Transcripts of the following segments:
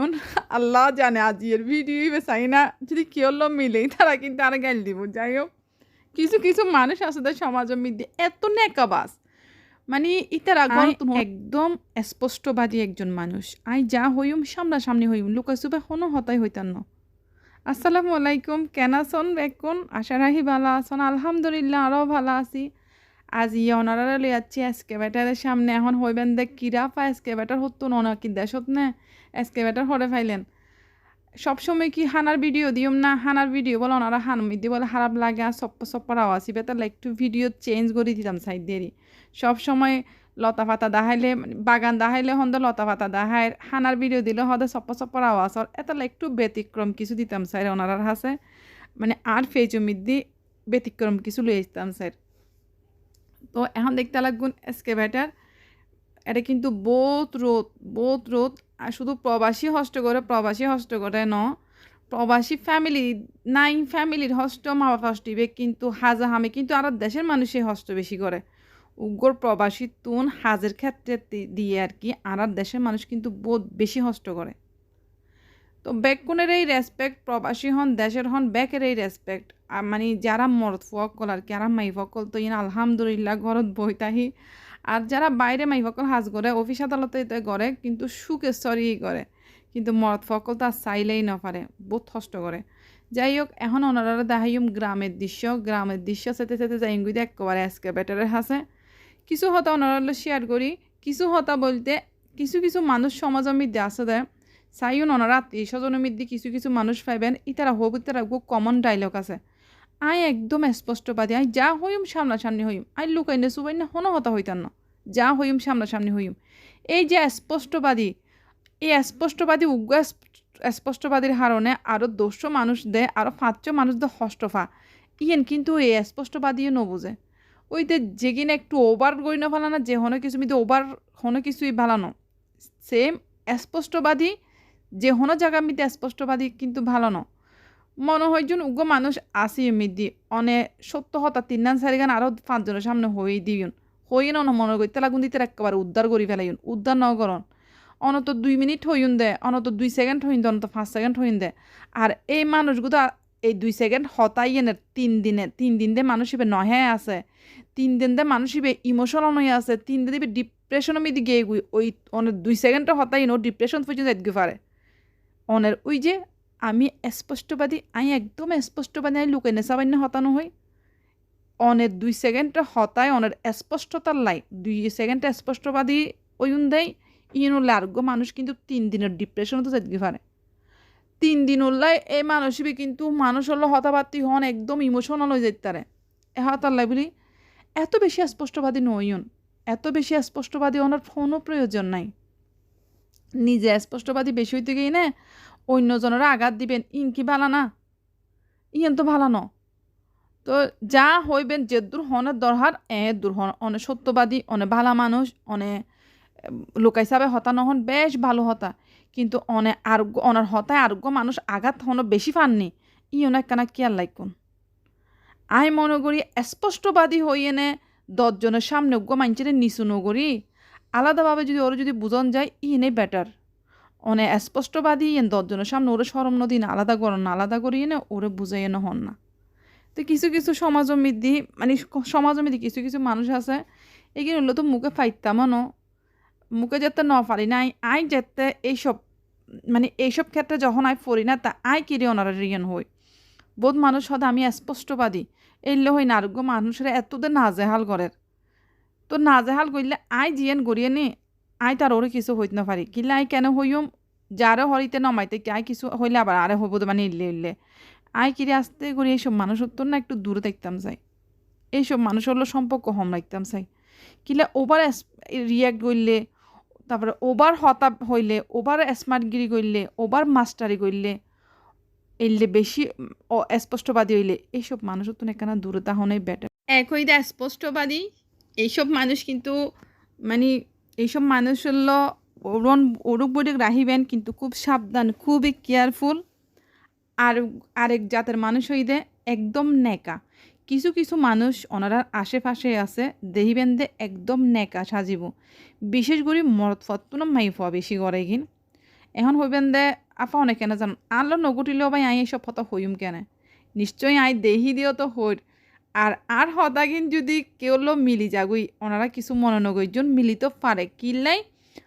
হইন আল্লাহ জানে আজিয়ের ভিডিও চাই না। যদি কেউ মিলেই তারা কিন্তু আর গেল দিব। যাই হোক কিছু কিছু মানুষ আছে তার সমাজের মধ্যে এত নেকাবাস মানে ইতার আগে একদম স্পষ্টবাদী একজন মানুষ। আই যা হইম সামনাসামনি হইম। লুকা সুবে কোনো হতাই হইতান না। আসসালামু আলাইকুম কেন আছন? বেকুন? আশা রাহি ভালো আছন। আলহামদুলিল্লাহ আরও ভালো আছি। আজ ইয়ে ওনারা লই যাচ্ছি, এসকেভেটারের সামনে। এখন হইবেন দেখ কিরা পা এসকেভেটার হতো না কি দেশত নে, এসকেভেটার হরে ফাইলেন। সবসময় কি হানার ভিডিও দিম না? হানার ভিডিও বলে ওনারা হান মিদি বলে খারাপ লাগে, আর সপ্প সপ্পার আওয়াজ ইবে তাহলে একটু ভিডিও চেঞ্জ করে দিতাম সাইড দেরি সবসময় লতা পাতা দাহাইলে বাগান দাহাইলে হন্দ লতা পাতা দাহাই হানার ভিডিও দিলে হদে সপ্প সপ্পর আওয়াজ আর এতালে একটু ব্যতিক্রম কিছু দিতাম স্যার ওনারার হাসে। মানে আর ফেজু মিদি ব্যতিক্রম কিছু লই আসতাম স্যার তো এখন দেখতে লাগুন এসকেভেটার এটা কিন্তু বহুত রোদ বহুত রোদ। আর শুধু প্রবাসী হস্ত করে প্রবাসী হস্ত করে ন। প্রবাসী ফ্যামিলি নাই ফ্যামিলির হস্ত মা বাবা হস্তিবে কিন্তু হাজা হামে কিন্তু আর দেশের মানুষই হস্ত বেশি করে। উগ্র প্রবাসী তুন হাজের ক্ষেত্রে দিয়ে আর কি আর দেশের মানুষ কিন্তু বহুত বেশি হস্ত করে। তো বেকুনের এই রেসপেক্ট প্রবাসী হন, দেশের হন, বেকের এই রেসপেক্ট মানে যারা মরদ ফকল আর কি আর মাই ফকল তো ইন আলহামদুলিল্লাহ ঘরত বইতাহি। আর যারা বাইরে মাই ফকল হাজ করে, অফিস আদালতে এতে করে কিন্তু সুখে সরি করে। কিন্তু মরদ ফকল তো চাইলেই না পারে, বহুত কষ্ট করে। যাই হোক এখন ওনারা দেখাইম গ্রামের দৃশ্য। গ্রামের দৃশ্য সেতে সেতে যাই গুই একেবারে আজকে বেটারের হাসে। কিছু হতা ওনারা শেয়ার করি, কিছু হতা বলতে কিছু কিছু মানুষ সমাজের মধ্যে আছে দেয়। ওনারা আত্মীয় স্বজনের মধ্যে কিছু কিছু মানুষ পাইবেন, ইতারা হব, ইতারা খুব কমন ডাইলগ আছে। আই একদম স্পষ্টবাদী, আই যা হইম সামনাসামনি হইম, আই লুকাই না সুবাই না হনো হতা হইতাম না। যা হইম সামনাসামনি হইম। এই যে স্পষ্টবাদী, এই স্পষ্টবাদী উগ্র স্প- স্পষ্টবাদীর কারণে আরও দশশো মানুষ দে আরও পাঁচশো মানুষ দে হস্তফা ইয়েন কিন্তু এই স্পষ্টবাদীও নবুঝে ওই যে যেগিনে একটু ওভার গই না ফেলানো যে হনো কিছু মিতে ওভার, হনো কিছুই ভালানো সেম স্পষ্টবাদী যে হনো জায়গা মিতে স্পষ্টবাদী কিন্তু ভালো ন। মনে হয় যেন উগ্র মানুষ আসি মিদি অনে সত্য হতা তিন নান চারি গান আরও পাঁচজনের সামনে হয়ে দিউন হয়ে ন মনে করতে লাগুন দিতে একেবারে উদ্ধার করি ফেলাইন উদ্ধার ন করন। অনত দুই মিনিট হইন দে অনত দুই সেকেন্ড হইন দে অনত পাঁচ সেকেন্ড হইন দে। আর এই মানুষগুলো এই দুই সেকেন্ড হতাই এনে তিন দিনে, তিন দিন দে মানুষ হিবে নহে আছে তিন দিন দে মানুষ হিবে ইমোশনাল হয়ে আছে তিন দিন মিদি গিয়ে গুই, ওই অনেক দুই সেকেন্ডটা হতাই নো ডিপ্রেশন পর্যন্ত যাইতে পারে। অনের ওই যে আমি স্পষ্টবাদী আমি একদম স্পষ্টবাদী আমি লুকাই নেচাবান্য হতানো হই অনের দুই সেকেন্ডটা হতায় অনের স্পষ্টতার লাই, দুই সেকেন্ডটা স্পষ্টবাদী ওইন দেয় ইন লার্গ মানুষ কিন্তু তিন দিনের ডিপ্রেশনও তো যাইতে পারে তিন দিন উল্লাই এই মানুষই কিন্তু মানুষ হলো হতাবার্তি হন, একদম ইমোশনাল হয়ে যেতে পারে এ হতাল্লাই বলি, এত বেশি স্পষ্টবাদী নইন এত বেশি স্পষ্টবাদী ওনার ফোনও প্রয়োজন নাই। নিজে স্পষ্টবাদী বেশি হইতে গিয়ে না, অন্যজনেরা আঘাত দিবেন ইন কি ভালা না। ইয়েন তো ভালা ন। তো যা হইবেন, যে দূর হনের দরহার, এ দূর হন অনেক সত্যবাদী, অনে ভালা মানুষ, অনে লোক হিসাবে হতা নহন, বেশ ভালো হতা। কিন্তু অনে আরোগ্য, অনার হতায় আরোগ্য মানুষ আঘাত হন বেশি পাননি ই অনেক কানা কি আর লাইকুন আই মনে করি, স্পষ্টবাদী হইয়ে নে, দশজনের সামনে উগ্র মাঞ্চের নিচু নগরী আলাদাভাবে যদি ওরা যদি বুঝন যায়, ইনে বেটার অনে স্পষ্টবাদী ইয়েন দশজনের সামনে ওরে সরম নদী না আলাদা করন না, আলাদা করিয়ে নে ওরে বুঝাইয়ে না হন না। তো কিছু কিছু সমাজ মিদি মানে সমাজ মিদি কিছু কিছু মানুষ আছে এগিয়ে হলো তো মুখে ফাইতামও ন মুখে যেতে ন পারি নাই, আই যেতে এইসব মানে এইসব ক্ষেত্রে যখন আই পড়ি না, তা আই কিরে ওনারা রিয়ন হই। বহুত মানুষ হয়তো আমি স্পষ্টবাদী, এলে হই না আরোগ্য মানুষের এতদের নাজেহাল করের তো নাজেহাল করলে আই জিয়েন গড়িয়ে নি? আই তার ওরে কিছু হইতে না পারি কিলে আই কেন হইম যারে হরিতে নমাইতে আই কিছু হইলে আবার আরে হইব মানে ইল্লে ইল্লে। আই কিরে আসতে করি এইসব মানুষের তো না একটু দূরে দেখতাম চাই এইসব মানুষ হলো সম্পর্ক হম রাখতাম চাই কিলে ওভার রিয়াক্ট করলে তারপরে ওভার হতাপ হইলে ওভার স্মার্টগিরি করলে ওভার মাস্টারি করলে এলে বেশি স্পষ্টবাদী হইলে এইসব মানুষের তো এখানে দূরে তাহলে বেটার এক হইদা স্পষ্টবাদী। এইসব মানুষ কিন্তু মানে এইসব মানুষ হলো ওরন ওরুক বড়িক রাহিবেন কিন্তু খুব সাবধান, খুবই কেয়ারফুল আর আরেক জাতের মানুষ হইদে একদম নেকা কিছু কিছু মানুষ ওনারার আশেপাশে আছে দেহিবেন দে একদম নেকা সাজিব। বিশেষ করে মরদ ফত্তুন মাই ফা বেশি করে গিন। এখন হইবেন দে আপা অনেক কেন জান আনলো নগুটিলেও ভাই আই এইসব কথা হইম কেনে? নিশ্চয়ই আই দেহি দিও তো হইর। আর আর হতাগিন যদি কেউ মিলি যাগুই ওনারা কিছু মনে নগই জন মিলিত পারে কিনলাই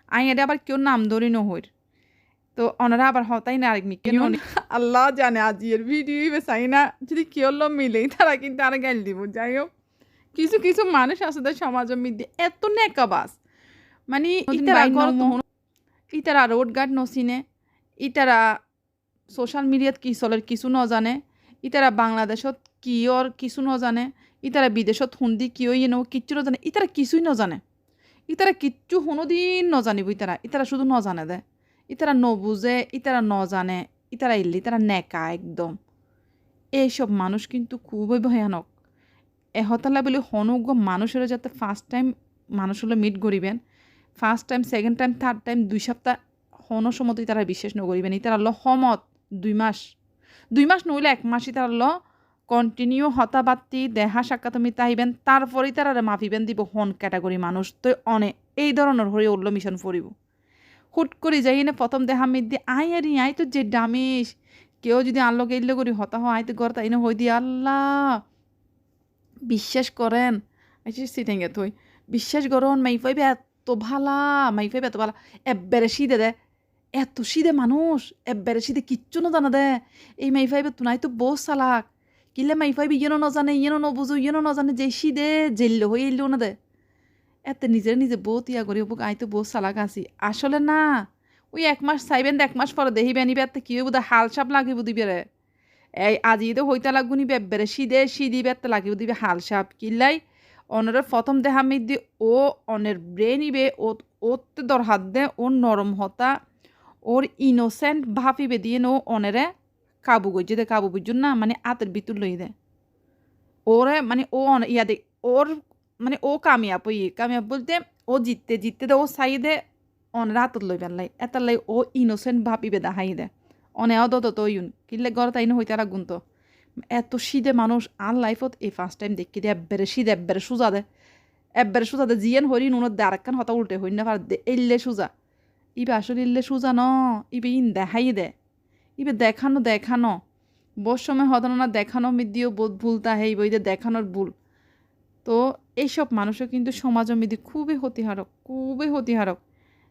আই এটা আবার কেউ নাম ধরি নহইর। তো ওনারা আবার হতাই না আরেক মিকে আল্লাহ জানে আজিয়ের ভিডিও চাই না যদি কেউ লো মিলেই তারা কিন্তু আর গাইল দিব যাই হোক কিছু কিছু মানুষ আছে তাদের সমাজের মধ্যে এত নেকাবাস মানে ইতারা ইতারা রোড গার্ড নচিনে ইতারা সোশ্যাল মিডিয়াত কি চলে কিছু নজানে ইতারা বাংলাদেশত কিয়র কিছু নজানে ইতারা বিদেশত হুন্দি কিয় ইয়ে নব কিচ্ছু নজানে ইতারা কিছুই নজানে। ইতারা কিচ্ছু কোনোদিন নজানিব ইতারা ইতারা শুধু নজানে দে। ইতারা নবুজে ইতারা নজানে ইতারা ইল্লি ইতারা নেকা একদম। এইসব মানুষ কিন্তু খুবই ভয়ানক। এহতালা বলে হনুজ্ঞ মানুষের যাতে ফার্স্ট টাইম মানুষ হলে মিট করিবেন first time second time third time দুই সপ্তাহ হনো সময়তে তারা বিশ্বাস নকরিবেন তারা ল সমত দুই মাস। দুই মাস নইলে এক মাসই তারা ল কন্টিনিউ হতাবাত্তি, দেহা সাক্ষাৎ আমি তাইবেন তারপরেই তারা মাফিবেন দিব হন ক্যাটাগরি মানুষ। তো অনে, এই ধরনের হয়ে উল্ল মিশন ফুরিব। হুট করে যাই না প্রথম দেহা মিদ্দি আই আর, আই তো যে ডামিস। কেউ যদি আনলো গেইলে করি হতা হয় আইতে গড় তাই হই দি, আল্লাহ। বিশ্বাস করেন সিটেঙ্গে তুই বিশ্বাস করুন মাই ফাইবে এত ভালা মাই ফাইবে এত ভালা। এব্বারে শীতে দে, এত শীতে মানুষ, এব্বারে শীতে কিচ্ছু না জানা দে। এই মাই ফাইবে তুনাই তো বউ চালাক কিলে মাই ফাইবে ইয়েনো নজানে ইয়েনো নবুঝো ইয়েনো নজানে যে শীতে জেললে হয়ে এলিও না দে এতে নিজের নিজে বউ ইয়া করি বুক আই তো বউ চালাক আছি আসলে না ওই এক মাস চাইবেন এক মাস পরে দেখিবে নিবে এতে কি বোধ হাল সাপ লাগিব দিবে রে এই আজি তো হইতে লাগবো নিবে এব্বারে শীতে শীদি বেতে লাগিব দিবে হাল সাপ কিল্লাই অনের প্রথম দেহা দি ও অনের ব্রেন ইবে ও ওতে দর হাত দে ওর নরম হতা ওর ইনোসেন্ট ভাবিবে দিয়ে নো অনেরে কাবু গইছে দে কাবু বুঝুন না মানে আতের ভিতর লই দে। ওরে মানে ও ইয়া দে, ওর মানে ও কামিয়াব ই কামিয়াব বলতে ও জিততে জিততে দে, ও চাই দে অনের হাতত লই পেলাই এটার লাই ও ইনোসেন্ট ভাবিবে দেখাই দে। অনেও দত তো ইউন কিনলে ঘর তাই হইতে রাখুন তো এত শীতে মানুষ, আর লাইফত এই ফার্স্ট টাইম দেখি দে, এব্বারে শীত এব্বারে সোজা দে। এব্বারে সোজা দে, জিয়েন হরি নুনত দে আরেকখান হতা উল্টে হই না পার দে এল্লে সোজা। ইবে আসলে ইল্লে সোজা ন, ইবে ইন দেখাই দে। ইবে দেখানো দেখানো। বস সময় হতন না দেখানো মিদিও বোধ ভুলতা হেই বইতে দেখানোর ভুল। তো এইসব মানুষও কিন্তু সমাজ মিদি খুবই ক্ষতিহারক খুবই ক্ষতিহারক।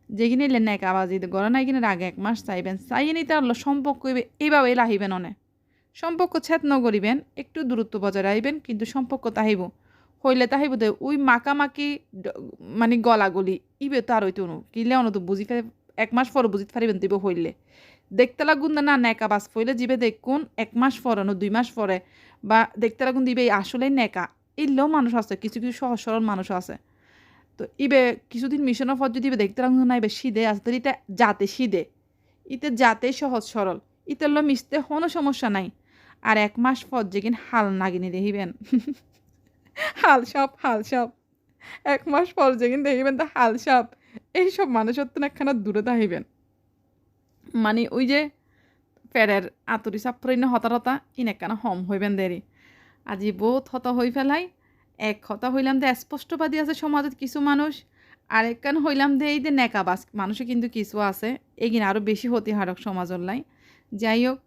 যেখানে এলে নেক আওয়াজ দিতে গড়া নাই কিনে আগে এক মাস চাইবেন চাইয়ে নিতে সম্পর্ক এইভাবে লাহিবেন অনে। সম্পর্ক ছেদ নগরিবেন একটু দূরত্ব বজায় রাখবেন কিন্তু সম্পর্ক তাহিব। হইলে তাহিব দে, ওই মাকামাকি মানে গলাগলি, ইবে তো আর ওইতো অনু কিলে তো বুঝি এক মাস পর বুঝিতে পারিবেন দিব হইলে। দেখতে লাগুন না না নেকা বাস ফইলে জিবে দেখুন, এক মাস পরে নো দুই মাস পরে। বা দেখতে লাগুন দিবে এই আসলেই নেকা। ইল্লেও মানুষ আছে, কিছু কিছু সহজ সরল মানুষ আছে। তো ইবে কিছুদিন মিশনের পর যদি দেখতে লাগুন না, ইবে সিদে আছে তো এটা যাতে সিদে। ইতে যাতে সহজ সরল। ইতের লো মিশতে কোনো সমস্যা নাই। আর এক মাস পর যেদিন হাল নাগিনি দেখিবেন। হাল সাপ হাল সাপ এক মাস পর যেদিন দেখিবেন তো হাল সাপ এইসব মানুষের তো একখানা দূরে থাকিবেন মানে ওই যে ফেরের আতরি চাপ পরে হতা হতা ইন একখানা হম হইবেন দেরি। আজি বহুত হত হই ফেলাই, এক হতা হইলাম দে, স্পষ্টবাদী আছে সমাজত কিছু মানুষ, আর একখান হইলাম দে, এই যে নেকাবাস মানুষে কিন্তু কিছু আছে, এগিন আরও বেশি হারক সমাজর লাই। যাই হোক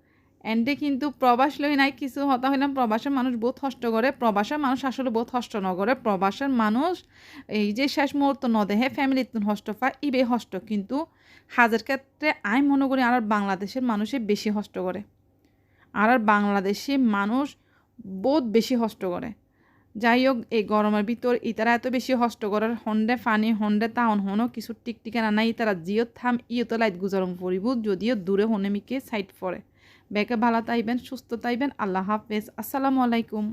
এন্ডে কিন্তু প্রবাস লই নাই, কিছু হতা হইলাম প্রবাসের মানুষ বহুত হষ্ট করে, প্রবাসের মানুষ আসলে বহুত হষ্ট নগরে প্রবাসের মানুষ এই যে শেষ মুহূর্ত নদেহে ফ্যামিলির হষ্ট পায় ইবে হষ্ট কিন্তু হাজার ক্ষেত্রে আই মনে করি আর বাংলাদেশের মানুষে বেশি হষ্ট করে। আর বাংলাদেশি মানুষ বহুত বেশি হষ্ট করে। যাই হোক, এই গরমের ভিতর ইতারা এত বেশি হষ্ট করার হন্ডে ফানি, হন্ডে তাহন হনো কিছু টিকটিকানা নাই, ইতারা জিও থাম ইয়তো লাইট গুজারম পড়িব যদিও দূরে হনে মিকে সাইড পড়ে। বেকে ভালো তাইবেন সুস্থ তাইবেন আল্লাহ হাফেজ। আসসালামু আলাইকুম।